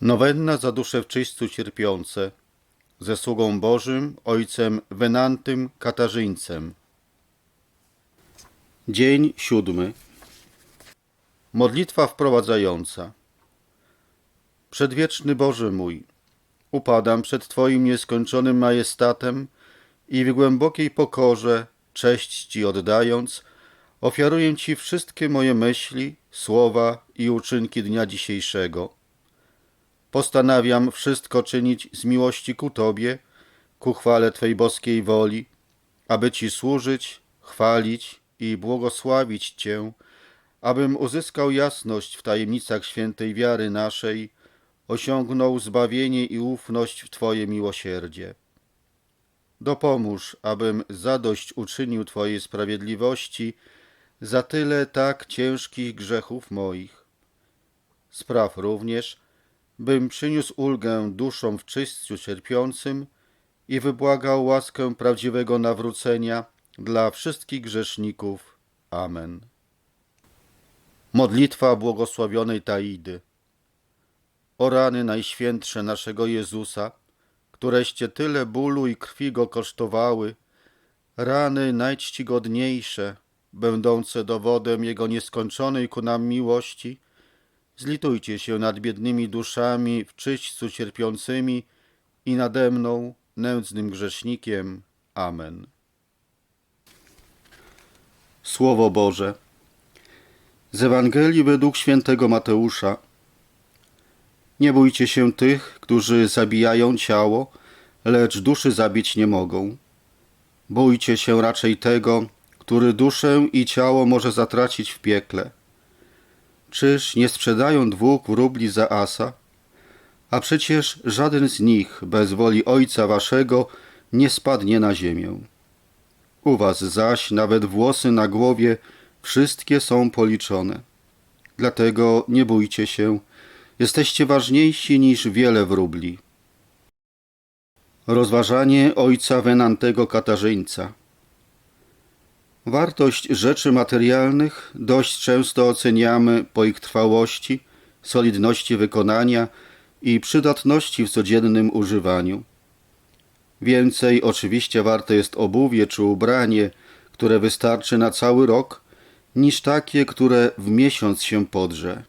Nowenna za dusze w czyśćcu cierpiące, ze sługą Bożym, ojcem Wenantym Katarzyńcem. Dzień siódmy. Modlitwa wprowadzająca. Przedwieczny Boże mój, upadam przed Twoim nieskończonym majestatem i w głębokiej pokorze, cześć Ci oddając, ofiaruję Ci wszystkie moje myśli, słowa i uczynki dnia dzisiejszego. Postanawiam wszystko czynić z miłości ku Tobie, ku chwale Twej boskiej woli, aby Ci służyć, chwalić i błogosławić Cię, abym uzyskał jasność w tajemnicach świętej wiary naszej, osiągnął zbawienie i ufność w Twoje miłosierdzie. Dopomóż, abym zadość uczynił Twojej sprawiedliwości za tyle tak ciężkich grzechów moich. Spraw również, bym przyniósł ulgę duszom w czyśćcu cierpiącym i wybłagał łaskę prawdziwego nawrócenia dla wszystkich grzeszników. Amen. Modlitwa błogosławionej Taidy. O rany najświętsze naszego Jezusa, któreście tyle bólu i krwi go kosztowały, rany najczcigodniejsze, będące dowodem Jego nieskończonej ku nam miłości, zlitujcie się nad biednymi duszami w czyśćcu cierpiącymi i nade mną, nędznym grzesznikiem. Amen. Słowo Boże z Ewangelii według świętego Mateusza. Nie bójcie się tych, którzy zabijają ciało, lecz duszy zabić nie mogą. Bójcie się raczej tego, który duszę i ciało może zatracić w piekle. Czyż nie sprzedają dwóch rubli za asa? A przecież żaden z nich bez woli Ojca Waszego nie spadnie na ziemię. U Was zaś nawet włosy na głowie wszystkie są policzone. Dlatego nie bójcie się, jesteście ważniejsi niż wiele wróbli. Rozważanie ojca Wenantego Katarzyńca Wartość rzeczy materialnych dość często oceniamy po ich trwałości, solidności wykonania i przydatności w codziennym używaniu. Więcej oczywiście warte jest obuwie czy ubranie, które wystarczy na cały rok, niż takie, które w miesiąc się podrze.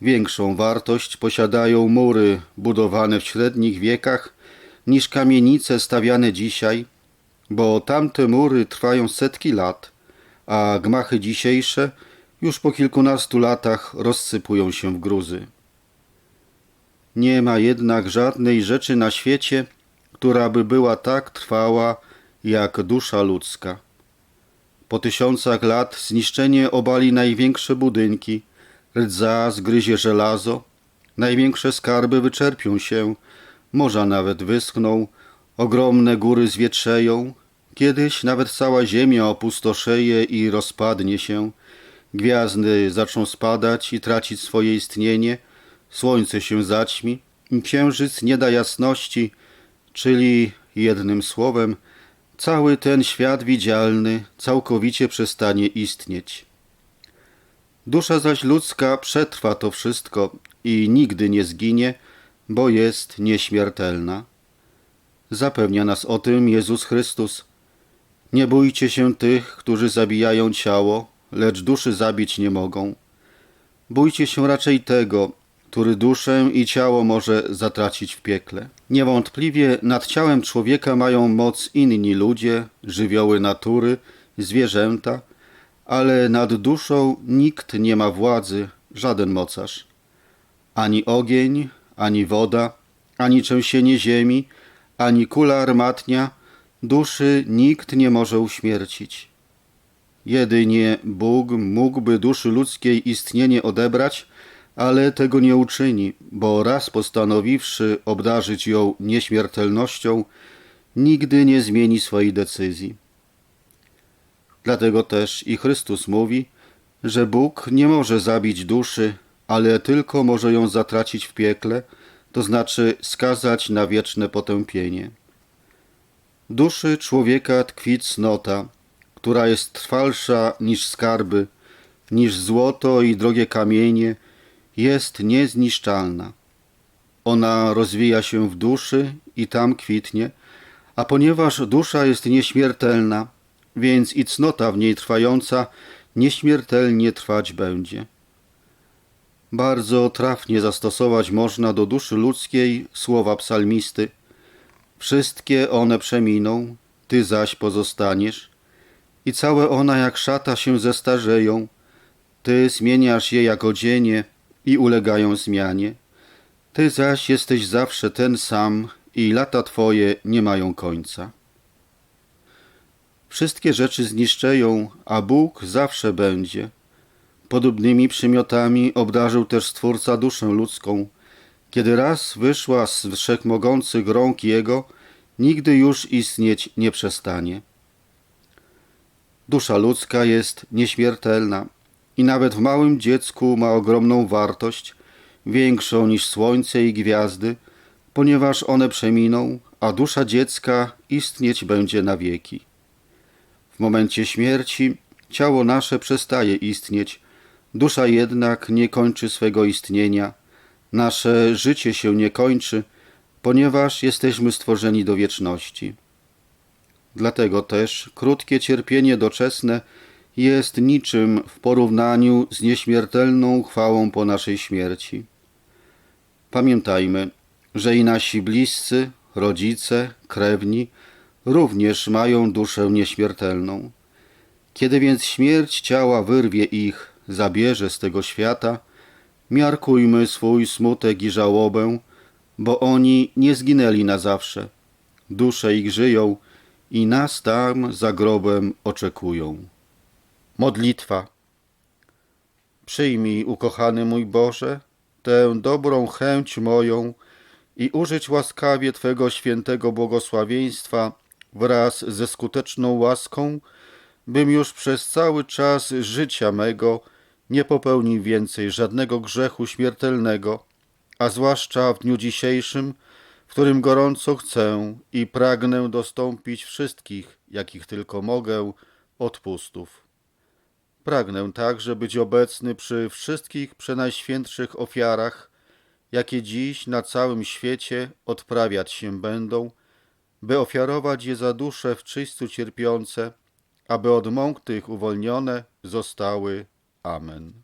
Większą wartość posiadają mury budowane w średnich wiekach niż kamienice stawiane dzisiaj, bo tamte mury trwają setki lat, a gmachy dzisiejsze już po kilkunastu latach rozsypują się w gruzy. Nie ma jednak żadnej rzeczy na świecie, która by była tak trwała jak dusza ludzka. Po tysiącach lat zniszczenie obali największe budynki, rdza zgryzie żelazo, największe skarby wyczerpią się, morza nawet wyschną, ogromne góry zwietrzeją, kiedyś nawet cała ziemia opustoszeje i rozpadnie się, gwiazdy zaczną spadać i tracić swoje istnienie, słońce się zaćmi, księżyc nie da jasności, czyli jednym słowem, cały ten świat widzialny całkowicie przestanie istnieć. Dusza zaś ludzka przetrwa to wszystko i nigdy nie zginie, bo jest nieśmiertelna. Zapewnia nas o tym Jezus Chrystus. Nie bójcie się tych, którzy zabijają ciało, lecz duszy zabić nie mogą. Bójcie się raczej tego, który duszę i ciało może zatracić w piekle. Niewątpliwie nad ciałem człowieka mają moc inni ludzie, żywioły natury, zwierzęta, ale nad duszą nikt nie ma władzy, żaden mocarz. Ani ogień, ani woda, ani trzęsienie ziemi, ani kula armatnia, duszy nikt nie może uśmiercić. Jedynie Bóg mógłby duszy ludzkiej istnienie odebrać, ale tego nie uczyni, bo raz postanowiwszy obdarzyć ją nieśmiertelnością, nigdy nie zmieni swojej decyzji. Dlatego też i Chrystus mówi, że Bóg nie może zabić duszy, ale tylko może ją zatracić w piekle, to znaczy skazać na wieczne potępienie. Duszy człowieka tkwi cnota, która jest trwalsza niż skarby, niż złoto i drogie kamienie, jest niezniszczalna. ona rozwija się w duszy i tam kwitnie, a ponieważ dusza jest nieśmiertelna, więc i cnota w niej trwająca nieśmiertelnie trwać będzie. Bardzo trafnie zastosować można do duszy ludzkiej słowa psalmisty. Wszystkie one przeminą, ty zaś pozostaniesz i całe ona jak szata się zestarzeją, ty zmieniasz je jak odzienie i ulegają zmianie. Ty zaś jesteś zawsze ten sam i lata twoje nie mają końca. Wszystkie rzeczy zniszczeją, a Bóg zawsze będzie. Podobnymi przymiotami obdarzył też Stwórca duszę ludzką. Kiedy raz wyszła z wszechmogących rąk Jego, nigdy już istnieć nie przestanie. Dusza ludzka jest nieśmiertelna i nawet w małym dziecku ma ogromną wartość, większą niż słońce i gwiazdy, ponieważ one przeminą, a dusza dziecka istnieć będzie na wieki. W momencie śmierci ciało nasze przestaje istnieć, dusza jednak nie kończy swego istnienia, nasze życie się nie kończy, ponieważ jesteśmy stworzeni do wieczności. Dlatego też krótkie cierpienie doczesne jest niczym w porównaniu z nieśmiertelną chwałą po naszej śmierci. Pamiętajmy, że i nasi bliscy, rodzice, krewni również mają duszę nieśmiertelną. Kiedy więc śmierć ciała wyrwie ich, zabierze z tego świata, miarkujmy swój smutek i żałobę, bo oni nie zginęli na zawsze. Dusze ich żyją i nas tam za grobem oczekują. Modlitwa. Przyjmij, ukochany mój Boże, tę dobrą chęć moją i użyć łaskawie Twego świętego błogosławieństwa wraz ze skuteczną łaską, bym już przez cały czas życia mego nie popełnił więcej żadnego grzechu śmiertelnego, a zwłaszcza w dniu dzisiejszym, w którym gorąco chcę i pragnę dostąpić wszystkich, jakich tylko mogę, odpustów. Pragnę także być obecny przy wszystkich przenajświętszych ofiarach, jakie dziś na całym świecie odprawiać się będą, by ofiarować je za dusze w czystu cierpiące, aby od mąk tych uwolnione zostały. Amen.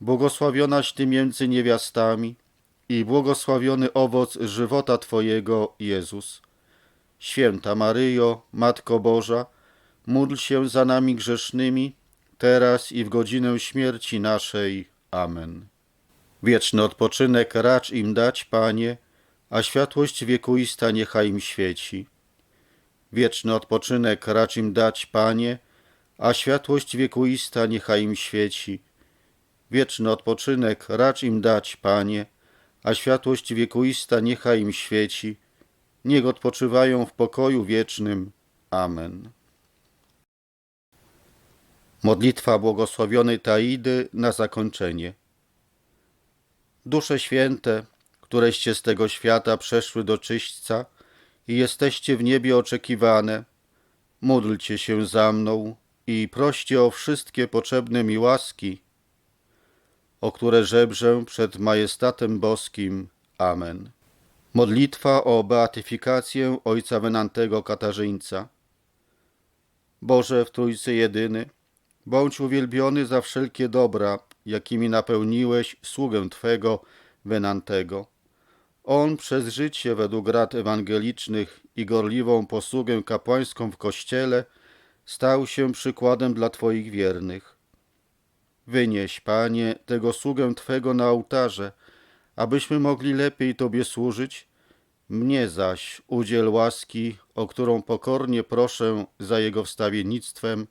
błogosławionaś Ty między niewiastami i błogosławiony owoc żywota Twojego, Jezus. Święta Maryjo, Matko Boża, módl się za nami grzesznymi, teraz i w godzinę śmierci naszej. Amen. Wieczny odpoczynek racz im dać, Panie, a światłość wiekuista niechaj im świeci. Wieczny odpoczynek racz im dać, Panie, a światłość wiekuista niechaj im świeci. Wieczny odpoczynek racz im dać, Panie, a światłość wiekuista niechaj im świeci. Niech odpoczywają w pokoju wiecznym. Amen. Modlitwa błogosławionej Taidy na zakończenie. Dusze święte, któreście z tego świata przeszły do czyśćca i jesteście w niebie oczekiwane, módlcie się za mną i proście o wszystkie potrzebne mi łaski, o które żebrzę przed majestatem boskim. Amen. Modlitwa o beatyfikację ojca Wenantego Katarzyńca. Boże w Trójcy Jedyny, bądź uwielbiony za wszelkie dobra, jakimi napełniłeś sługę Twego Wenantego. On przez życie według rad ewangelicznych i gorliwą posługę kapłańską w Kościele stał się przykładem dla Twoich wiernych. Wynieś, Panie, tego sługę Twego na ołtarze, abyśmy mogli lepiej Tobie służyć, mnie zaś udziel łaski, o którą pokornie proszę za Jego wstawiennictwem,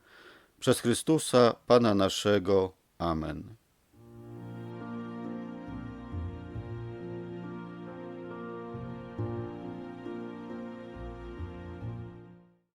przez Chrystusa Pana naszego. Amen.